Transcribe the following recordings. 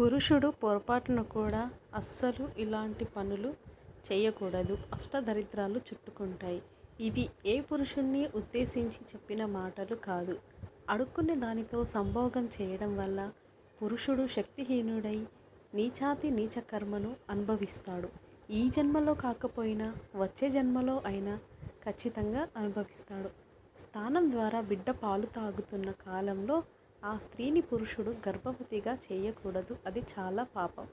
పురుషుడు పొరపాటున కూడా అస్సలు ఇలాంటి పనులు చేయకూడదు. అష్టదరిద్రాలు చుట్టుకుంటాయి. ఇవి ఏ పురుషుణ్ణి ఉద్దేశించి చెప్పిన మాటలు కాదు. అడుక్కునే దానితో సంభోగం చేయడం వల్ల పురుషుడు శక్తిహీనుడై నీచాతి నీచ కర్మను అనుభవిస్తాడు. ఈ జన్మలో కాకపోయినా వచ్చే జన్మలో అయినా ఖచ్చితంగా అనుభవిస్తాడు. స్థానం ద్వారా బిడ్డ పాలు తాగుతున్న కాలంలో ఆ స్త్రీని పురుషుడు గర్భవతిగా చేయకూడదు. అది చాలా పాపం.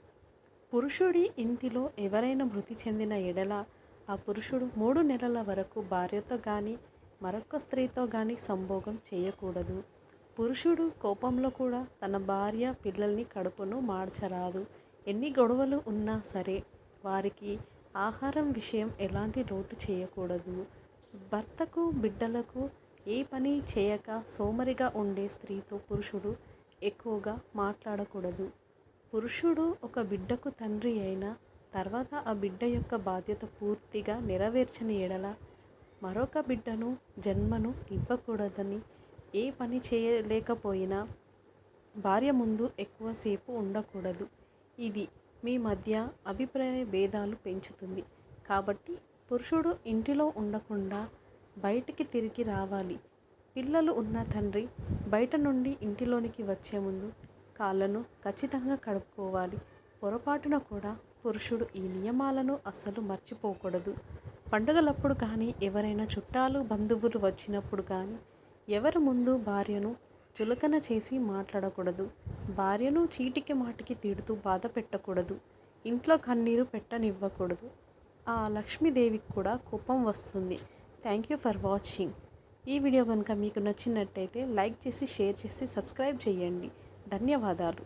పురుషుడి ఇంటిలో ఎవరైనా మృతి చెందిన ఎడల ఆ పురుషుడు మూడు నెలల వరకు భార్యతో కానీ మరొక స్త్రీతో కానీ సంభోగం చేయకూడదు. పురుషుడు కోపంలో కూడా తన భార్య పిల్లల్ని కడుపును మార్చరాదు. ఎన్ని గొడవలు ఉన్నా సరే వారికి ఆహారం విషయం ఎలాంటి లోటు చేయకూడదు. భర్తకు బిడ్డలకు ఏ పని చేయక సోమరిగా ఉండే స్త్రీతో పురుషుడు ఎక్కువగా మాట్లాడకూడదు. పురుషుడు ఒక బిడ్డకు తండ్రి అయిన తర్వాత ఆ బిడ్డ యొక్క బాధ్యత పూర్తిగా నెరవేర్చని ఎడల మరొక బిడ్డను జన్మను ఇవ్వకూడదని ఏ పని చేయలేకపోయినా భార్య ముందు ఎక్కువసేపు ఉండకూడదు. ఇది మీ మధ్య అభిప్రాయ భేదాలు పెంచుతుంది. కాబట్టి పురుషుడు ఇంటిలో ఉండకుండా బయటికి తిరిగి రావాలి. పిల్లలు ఉన్న తండ్రి బయట నుండి ఇంటిలోనికి వచ్చే ముందు కాళ్ళను ఖచ్చితంగా కడుక్కోవాలి. పొరపాటున కూడా పురుషుడు ఈ నియమాలను అస్సలు మర్చిపోకూడదు. పండుగలప్పుడు కానీ ఎవరైనా చుట్టాలు బంధువులు వచ్చినప్పుడు కానీ ఎవరి ముందు భార్యను చులకన చేసి మాట్లాడకూడదు. భార్యను చీటికి మాటికి తిడుతూ బాధ పెట్టకూడదు. ఇంట్లో కన్నీరు పెట్టనివ్వకూడదు. ఆ లక్ష్మీదేవికి కూడా కోపం వస్తుంది. థ్యాంక్ యూ ఫర్ వాచింగ్ ఈ వీడియో కనుక మీకు నచ్చినట్టయితే లైక్ చేసి షేర్ చేసి సబ్స్క్రైబ్ చేయండి. ధన్యవాదాలు.